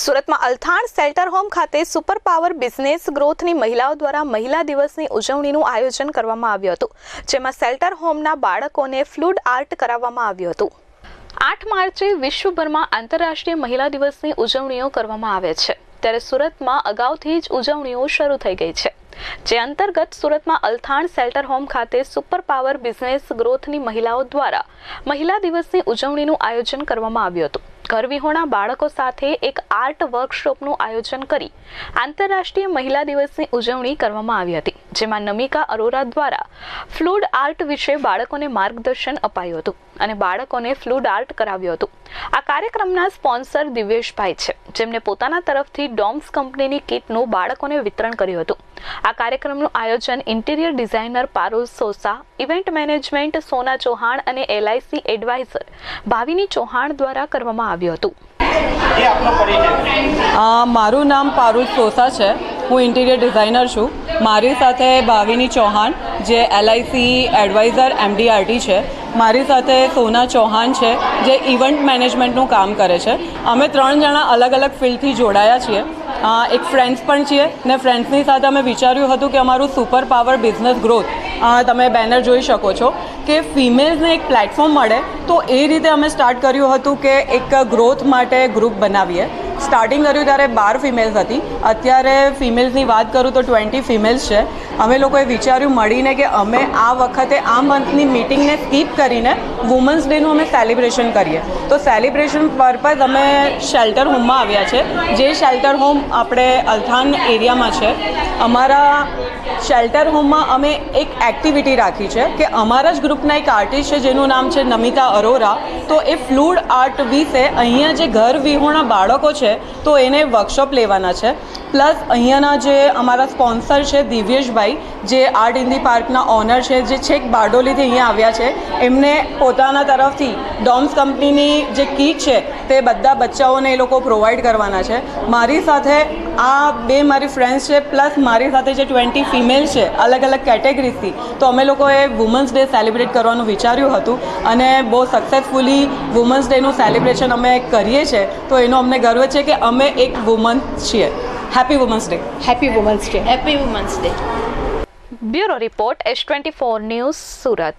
સુરતમાં Althan shelter home ખાતે super power business ગ્રોથની મહિલાઓ દ્વારા મહિલા દિવસની ઉજવણીનું આયોજન કરવામાં આવ્યું હતું, જેમાં શેલ્ટર હોમના બાળકોને ફ્લૂડ આર્ટ કરાવવામાં આવ્યું હતું. આઠ માર્ચે વિશ્વભરમાં આંતરરાષ્ટ્રીય મહિલા દિવસની ઉજવણીઓ કરવામાં આવે છે. ત્યારે સુરતમાં અગાઉથી જ ઉજવણીઓ શરૂ થઈ ગઈ છે. જે અંતર્ગત સુરતમાં અલથાણ શેલ્ટર હોમ ખાતે સુપર પાવર બિઝનેસ ગ્રોથની મહિલાઓ દ્વારા મહિલા દિવસની ઉજવણીનું આયોજન કરવામાં આવ્યું હતું. ઘરવિહોણા બાળકો સાથે એક આર્ટ વર્કશોપનું આયોજન કરી આંતરરાષ્ટ્રીય મહિલા દિવસની ઉજવણી કરવામાં આવી હતી. જેમાં નમિકા અરોરા દ્વારા ફ્લૂડ આર્ટ વિશે બાળકોને માર્ગદર્શન અપાયું હતું અને બાળકોને ફ્લૂડ આર્ટ કરાવ્યું હતું. આ કાર્યક્રમના સ્પોન્સર દિવ્યેશભાઈ છે જેમને પોતાના તરફથી ડોમ્સ કંપનીની કીટનું બાળકોને વિતરણ કર્યું હતું. આ કાર્યક્રમનું આયોજન interior designer Parul Sosa event management Sona Chauhan અને એલઆઈસી એડવાઇઝર ભાવિની ચૌહાણ દ્વારા કરવામાં આવ્યું હતું. એ આપનો પરિચય. અ, મારું નામ પારુલ સોસા છે. હું ઇન્ટિરિયર ડિઝાઇનર છું. મારી સાથે ભાવિની ચૌહાણ, જે એલઆઈસી એડવાઇઝર એમડીઆરટી છે. મારી સાથે સોના ચૌહાણ છે, જે ઇવેન્ટ મેનેજમેન્ટનું કામ કરે છે. અમે ત્રણ જણા અલગ અલગ ફિલ્ડથી જોડાયા છીએ. એક ફ્રેન્ડ્સ પણ છીએ ને ફ્રેન્ડ્સની સાથે અમે વિચાર્યું હતું કે અમારું સુપર પાવર બિઝનેસ ગ્રોથ તમે બેનર જોઈ શકો છો કે ફિમેલ્સને એક પ્લેટફોર્મ મળે તો એ રીતે અમે સ્ટાર્ટ કર્યું હતું કે એક ગ્રોથ માટે ગ્રુપ બનાવીએ. સ્ટાર્ટિંગ કર્યું ત્યારે બાર ફિમેલ્સ હતી. અત્યારે ફિમેલ્સની વાત કરું તો ટ્વેન્ટી ફિમેલ્સ છે. અમે લોકોએ વિચાર્યું મળીને કે અમે આ વખતે આ મંથની મિટિંગને સ્કીપ કરીને વુમન્સ ડેનું અમે સેલિબ્રેશન કરીએ. તો સેલિબ્રેશન પર્પઝ અમે શેલ્ટર હોમમાં આવ્યા છે. જે શેલ્ટર હોમ આપણે અલથાન એરિયામાં છે. અમારા શેલ્ટર હોમમાં અમે એક એક્ટિવિટી રાખી છે કે અમારા જ ગ્રુપના એક આર્ટિસ્ટ છે, જેનું નામ છે નમિતા અરોરા. તો એ ફ્લૂડ આર્ટ વિશે અહીંયા જે ઘર વિહોણા બાળકો છે, તો એને વર્કશોપ લેવાના છે. પ્લસ અહીંયાના જે અમારા સ્પોન્સર છે દિવ્યેશભાઈ, જે આર્ટ ઇન ધી પાર્કના ઓનર છે, જે છેક બારડોલીથી અહીંયા આવ્યા છે, એમને પોતાના તરફથી ડોમ્સ કંપનીની જે કીટ છે, તે બધા બચ્ચાઓને એ લોકો પ્રોવાઈડ કરવાના છે. મારી સાથે આ બે મારી ફ્રેન્ડ્સ છે, પ્લસ મારી સાથે જે ટ્વેન્ટી ફિમેલ છે, અલગ અલગ કેટેગરીઝથી, તો અમે લોકોએ વુમન્સ ડે સેલિબ્રેટ કરવાનું વિચાર્યું હતું અને બહુ સક્સેસફુલી વુમન્સ ડેનું સેલિબ્રેશન અમે કરીએ છીએ તો એનો અમને ગર્વ છે કે અમે એક વુમન છીએ. Happy women's day happy women's day happy women's day bureau report S twenty four news Surat